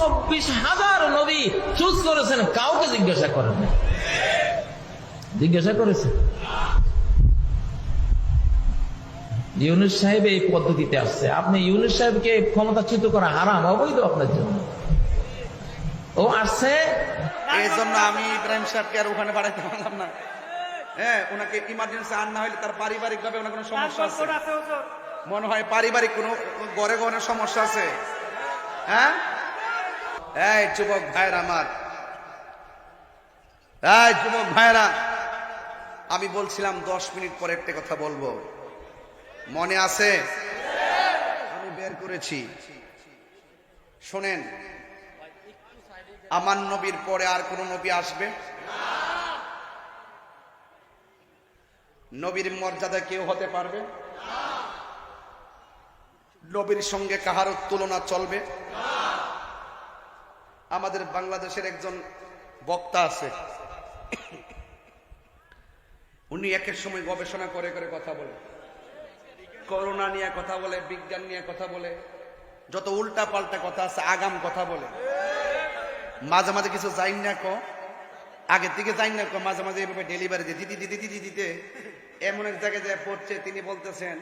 চব্বিশ হাজার নবী চুজ করেছেন কাউকে জিজ্ঞাসা করেন জিজ্ঞাসা করেছেন? ইউনুস সাহেব এই পদ্ধতিতে আসছে। আপনি ইউনুস সাহেবকে ক্ষমতাচ্যুত করা হারাম অবৈধ আপনার জন্য। ও আসছে। এই জন্য আমি ইব্রাহিম সাহেবকে আর ওখানে বাড়াইতে পারলাম না। হ্যাঁ ওনাকে ইমার্জেন্সি আর না হলে তার পারিবারিক ভাবে ওনার কোনো সমস্যা আছে। মনে হয় পারিবারিক কোনো গড়ে গড়ে সমস্যা আছে। হ্যাঁ? এই যুবক ভাইরা আমার। এই যুবক ভাইরা আমি বলছিলাম দশ মিনিট পরে একটা কথা বলব। মনে আছে? আমি বের করেছি। শোনেন, আমার নবীর পরে আর কোন নবী আসবে? নবীর মর্যাদা কেউ হতে পারবে? নবীর সঙ্গে কাহারও তুলনা চলবে? আমাদের বাংলাদেশের একজন বক্তা আছে। উনি একের সময় গবেষণা করে করে কথা বলে। করোনা নিয়ে কথা বলে, বিজ্ঞান নিয়ে কথা বলে। যত উল্টা পাল্টা কথা আছে, আগাম কথা বলে। মাঝে মাঝে কিছু যাই না ক। আগে থেকে যাই না ক, মাঝে মাঝে এভাবে ডেলিভারি দিয়ে দিদি দিদি দিদি দিতে এমন এক জায়গায় যে পড়ছে, তিনি বলতেছেন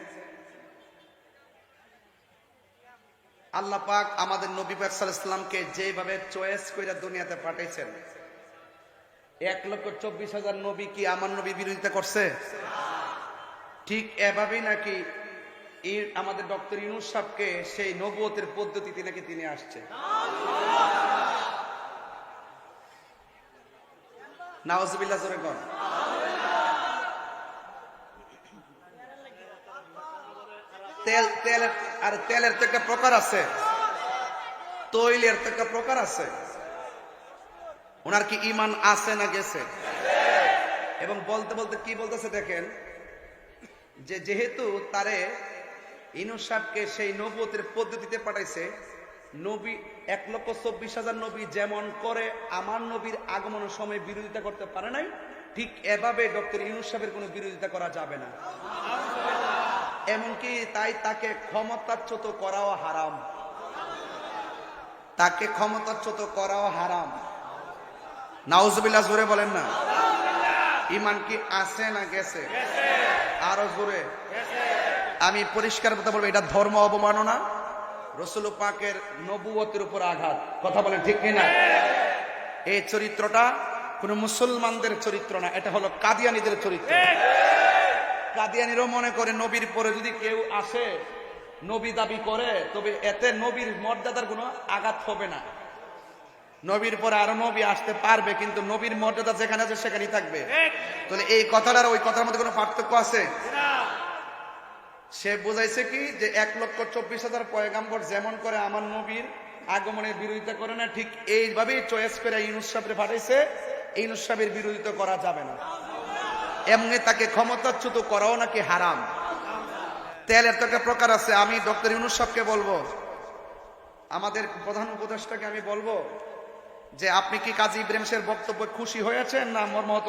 আল্লাহ পাক আমাদের নবী ইসলামকে যেভাবে চয়েস করে দুনিয়াতে পাঠাইছেন। এক লক্ষ চব্বিশ হাজার নবী কি আমার নবী বিরোধিতা করছে? ঠিক এভাবেই নাকি আমাদের ডক্টর ইউনুস সাহেবকে সেই নবুয়তের পদ্ধতিতে নাকি তিনি আসছে নাওজবিল্লাহ, জোরে কর তেল তেলের আর তেলের তো একটা প্রকার আছে। তৈলের তো একটা প্রকার আছে। ওনার কি ইমান আছে না গেছে? এবং বলতে বলতে কি বলতেছে দেখেন, যে যেহেতু তারে ইনুস সাহেবকে সেই নবুয়তের পদ্ধতিতে পাঠাইছে, নবী, এক লক্ষ চব্বিশ হাজার নবী যেমন করে, আমার নবীর আগমনের সময় বিরোধিতা করতে পারে নাই, ঠিক এভাবে ডক্টর ইনুস সাহেবের কোনো বিরোধিতা করা যাবে না। এমনকি তাই তাকে ক্ষমতাচ্যুত করাও হারাম। তাকে ক্ষমতাচ্যুত করাও হারাম। নাউজবিল্লাহ, জোরে বলেন না। ইমান কি আছে না গেছে? আরও জোরে। আমি পরিষ্কার কথা বলব, এটা ধর্ম অবমাননা। রসুল পাকের নবুয়তের উপর আঘাত। কথা বলেন ঠিক না এই চরিত্রটা কোন মুসলমানদের চরিত্র না, এটা হলো কাদিয়ানিদের চরিত্র। কাদিয়ানিরও মনে করে নবীর পরে যদি কেউ আসে নবী দাবি করে তবে এতে নবীর মর্যাদার কোনো আঘাত হবে না। নবীর পরে আরও নবী আসতে পারবে কিন্তু নবীর মর্যাদা যেখানে আছে সেখানেই থাকবে। তাহলে এই কথাটার ওই কথার মধ্যে কোনো পার্থক্য আছে? সে বুঝাইছে কি যে এক লক্ষ চব্বিশ হাজার পয়গাম্বর যেমন করে আমার নবীর আগমনের বিরোধিতা করে না ঠিক এইভাবেই চয়েস করে ইনুস সাহেবের পাঠাইছে সাহেবের বিরোধিতা করা যাবে না। এমনি তাকে ক্ষমতাচ্যুত করাও নাকি হারাম? তেলের তো একটা প্রকার আছে, আমি ডক্টর ইউনুস সাহকে বলব, আমাদের প্রধান উপদেষ্টাকে আমি বলব যে আপনি কি কাজী ইব্রাহিম বক্তব্য খুশি হয়েছেন না মর্মাহত